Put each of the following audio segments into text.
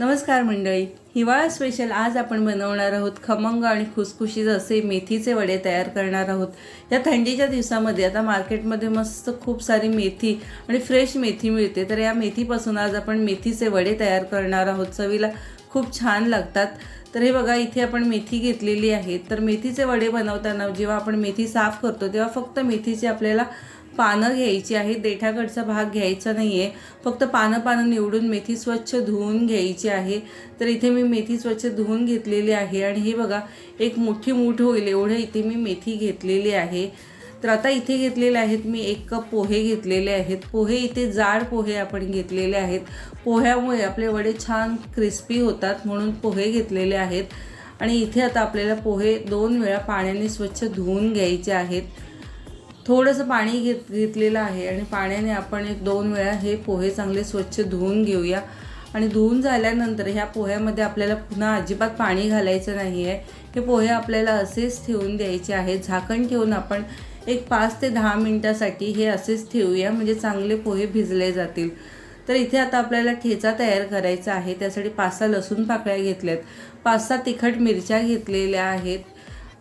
नमस्कार मंडळी. हिवाळा स्पेशल आज आपण बनवणार आहोत खमंग आणि खुसखुशीत असे मेथीचे वडे तयार करणार आहोत. या थंडीच्या दिवसामध्ये आता मार्केटमध्ये मस्त खूप सारी मेथी आणि फ्रेश मेथी मिळते. तर या मेथीपासून आज आपण मेथीचे वडे तयार करणार आहोत. चवीला खूप छान लागतात. तर हे बघा इथे आपण मेथी घेतलेली आहे. तर मेथीचे वडे बनवताना जेव्हा आपण मेथी साफ करतो तेव्हा फक्त मेथीचे आपल्याला पानं घ्यायची आहेत देठाकडचा भाग घ्यायचा नाही आहे फक्त पानं पानं निवडून मेथी स्वच्छ धुवून घ्यायची आहे. तर इथे मी मेथी स्वच्छ धुवून घेतलेली आहे. आणि हे बघा एक मोठी मूठ होईल. एवढं इथे मी मेथी घेतलेली आहे. तर आता इथे घेतलेले आहेत मी एक कप पोहे घेतलेले आहेत. पोहे इथे जाड पोहे आपण घेतलेले आहेत. पोह्यामुळे आपले वडे छान क्रिस्पी होतात म्हणून पोहे घेतलेले आहेत. आणि इथे आता आपल्याला पोहे दोन वेळा पाण्याने स्वच्छ धुवून घ्यायचे आहेत. थोडंसं पाणी घेत घेतलेलं आहे आणि पाण्याने आपण एक दोन वेळा हे पोहे चांगले स्वच्छ धुवून घेऊया. आणि धुवून झाल्यानंतर ह्या पोह्यामध्ये आपल्याला पुन्हा अजिबात पाणी घालायचं नाही आहे हे पोहे आपल्याला असेच ठेवून द्यायचे आहेत. झाकण ठेवून आपण एक पाच ते दहा मिनटासाठी हे असेच ठेवूया. म्हणजे चांगले पोहे भिजले जातील. तर इथे आता आपल्याला ठेचा तयार करायचा आहे. त्यासाठी पाच सहा लसूण पाकळ्या घेतल्यात. पाच सहा तिखट मिरच्या घेतलेल्या आहेत.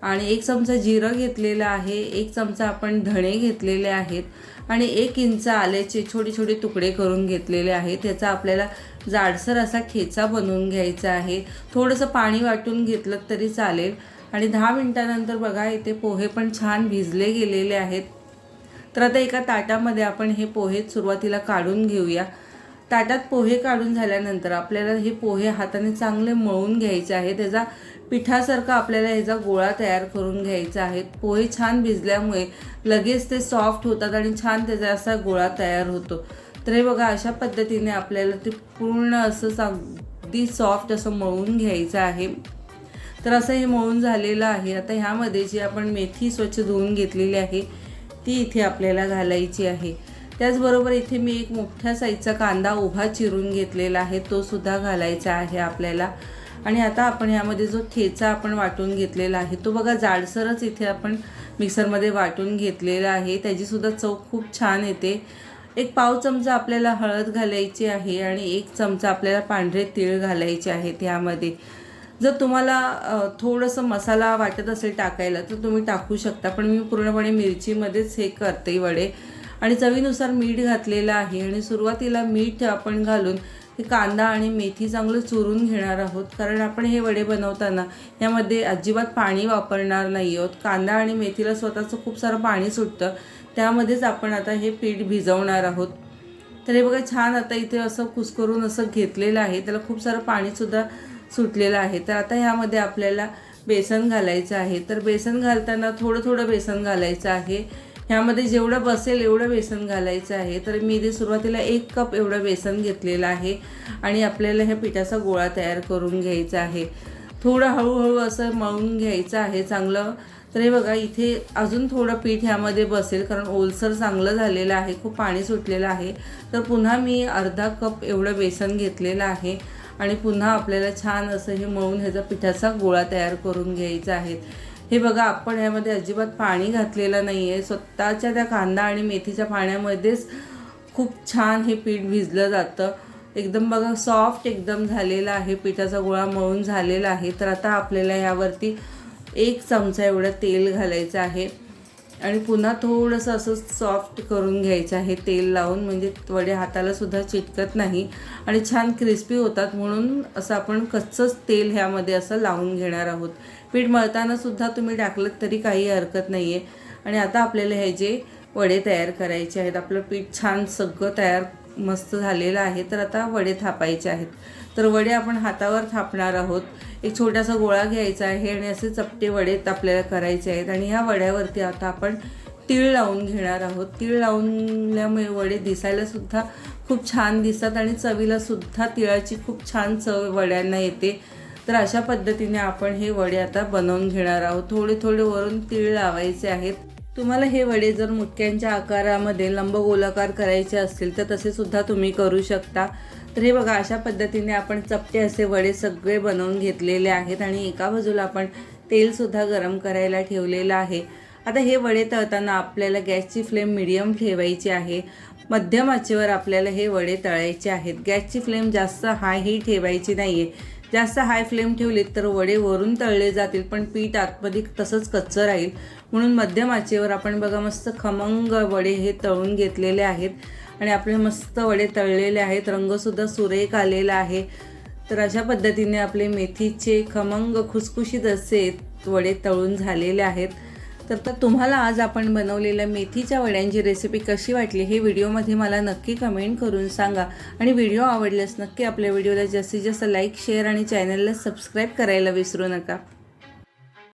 आणि एक चमचा जिरं घेतलेलं आहे एक चमचा आपण धणे घेतलेले आहेत आणि एक इंच आल्याचे छोटे छोटे तुकडे करून घेतलेले आहेत. त्याचा आपल्याला जाडसर असा ठेचा बनवून घ्यायचा आहे. थोडंसं पाणी वाटून घेतलं तरी चालेल. आणि दहा मिनटानंतर बघा इथे पोहे पण छान भिजले गेलेले आहेत. तर आता एका ताटामध्ये आपण हे पोहे सुरुवातीला काढून घेऊया. ताटात पोहे काढून झाल्यानंतर आपल्याला हे पोहे हाताने चांगले मळून घ्यायचे आहे त्याचा पिठासारखा आपल्याला ह्याचा गोळा तयार करून घ्यायचा आहे. पोहे छान भिजल्यामुळे लगेच ते सॉफ्ट होतात आणि छान त्याचा असा गोळा तयार होतो. तर हे बघा अशा पद्धतीने आपल्याला ते पूर्ण असं अगदी सॉफ्ट असं मळून घ्यायचं आहे. तर असं हे मळून झालेलं आहे. आता ह्यामध्ये जी आपण मेथी स्वच्छ धुवून घेतलेली आहे ती इथे आपल्याला घालायची आहे. त्याचबरोबर इथे मी एक मोठ्या साईजचा कांदा उभा चिरून घेतलेला आहे तो सुद्धा घालायचा आहे आपल्याला. आणि आता आपण यामध्ये जो ठेचा आपण वाटून घेतलेला आहे तो बघा जाडसरच इथे आपण मिक्सरमध्ये वाटून घेतलेला आहे. त्याचीसुद्धा चव खूप छान येते. एक पाव चमचा आपल्याला हळद घालायची आहे आणि एक चमचा आपल्याला पांढरे तीळ घालायचे आहेत यामध्ये. जर तुम्हाला थोडंसं मसाला वाटत असेल टाकायला तर तुम्ही टाकू शकता. पण मी पूर्णपणे मिरचीमध्येच हे करते वडे. आणि चवीनुसार मीठ घातलेलं आहे. आणि सुरुवातीला मीठ आपण घालून हे कांदा आणि मेथी चांगलं चुरून घेणार आहोत. कारण आपण हे वडे बनवताना यामध्ये अजिबात पाणी वापरणार नाही आहोत. कांदा आणि मेथीला स्वतःचं खूप सारं पाणी सुटतं. त्यामध्येच आपण आता हे पीठ भिजवणार आहोत. तर हे बघा छान आता इथे असं कुस्करून असं घेतलेलं आहे. त्याला खूप सारं पाणीसुद्धा सुटलेलं आहे. तर आता ह्यामध्ये आपल्याला बेसन घालायचं आहे. तर बेसन घालताना थोडं थोडं बेसन घालायचं आहे. ह्यामध्ये जेवढं बसेल एवढं बेसन घालायचं आहे. तर मी इथे सुरुवातीला एक कप एवढं बेसन घेतलेलं आहे आणि आपल्याला ह्या पिठाचा गोळा तयार करून घ्यायचा आहे. थोडं हळूहळू असं मळून घ्यायचं आहे चांगलं. तर हे बघा इथे अजून थोडं पीठ ह्यामध्ये बसेल कारण ओलसर चांगलं झालेलं आहे खूप पाणी सुटलेलं आहे. तर पुन्हा मी अर्धा कप एवढं बेसन घेतलेलं आहे आणि पुन्हा आपल्याला छान असं हे मळून ह्याचा पिठाचा गोळा तयार करून घ्यायचा आहे. हे बघा आपण ह्यामध्ये अजिबात पाणी घातलेलं नाही आहे स्वतःच्या त्या कांदा आणि मेथीच्या पाण्यामध्येच खूप छान हे पीठ भिजलं जातं. एकदम बघा सॉफ्ट एकदम झालेलं आहे. पिठाचा गोळा मळून झालेला आहे. तर आता आपल्याला यावरती एक चमचा एवढं तेल घालायचं आहे. आणि पुन्हा थोडंसं असं सॉफ्ट करून घ्यायचं आहे तेल लावून म्हणजे वडे हातालासुद्धा चिटकत नाही. आणि छान क्रिस्पी होतात म्हणून असं आपण कच्चंच तेल ह्यामध्ये असं लावून घेणार आहोत. पीठ मळतानासुद्धा तुम्ही टाकलं तरी काही हरकत नाही आहे आणि आता आपल्याला हे जे वडे तयार करायचे आहेत आपलं पीठ छान सगळं तयार मस्त झालेलं आहे तर आता वडे थापायचे आहेत. तर वडे आपण हातावर थापणार आहोत. एक छोटासा गोळा घ्यायचा आहे. आणि असे चपटे वडे आपल्याला करायचे आहेत. आणि ह्या वड्यावरती आता आपण तीळ लावून घेणार आहोत. तीळ लावल्यामुळे वडे दिसायलासुद्धा खूप छान दिसतात आणि चवीला सुद्धा तिळाची खूप छान चव वड्यांना येते. तर अशा पद्धतीने आपण हे वडे आता बनवून घेणार आहोत. थोडे थोडे वरून तीळ लावायचे आहेत. तुम्हाला हे वडे जर मुटक्यांच्या आकारामध्ये लंबगोलाकार करायचे असतील तर तसे सुद्धा तुम्ही करू शकता. तर हे बघा अशा पद्धतीने आपण चपटे असे वडे सगळे बनवून घेतलेले आहेत आणि एका बाजूला आपण तेलसुद्धा गरम करायला ठेवलेलं आहे. आता हे वडे तळताना आपल्याला गॅसची फ्लेम मिडियम ठेवायची आहे. मध्यम आचेवर आपल्याला हे वडे तळायचे आहेत. गॅसची फ्लेम जास्त हायही ठेवायची नाही आहे जास्त हाय फ्लेम ठेवलीत तर वडे वरून तळले जातील पण पीठ आतमध्ये तसंच कच्चं राहील. म्हणून मध्यम आचेवर आपण बघा मस्त खमंग वडे हे तळून घेतलेले आहेत. आणि आपले मस्त वडे तळलेले आहेत. रंगसुद्धा सुरेख आलेला आहे. तर अशा पद्धतीने आपले मेथीचे खमंग खुसखुशीत असे वडे तळून झालेले आहेत. तर तर तुम्हाला आज आपण बनवलेल्या मेथीच्या वड्यांची रेसिपी कशी वाटली हे व्हिडिओमध्ये मला नक्की कमेंट करून सांगा. आणि व्हिडिओ आवडल्यास नक्की आपल्या व्हिडिओला जास्तीत जास्त लाईक शेअर आणि चॅनलला सबस्क्राईब करायला विसरू नका.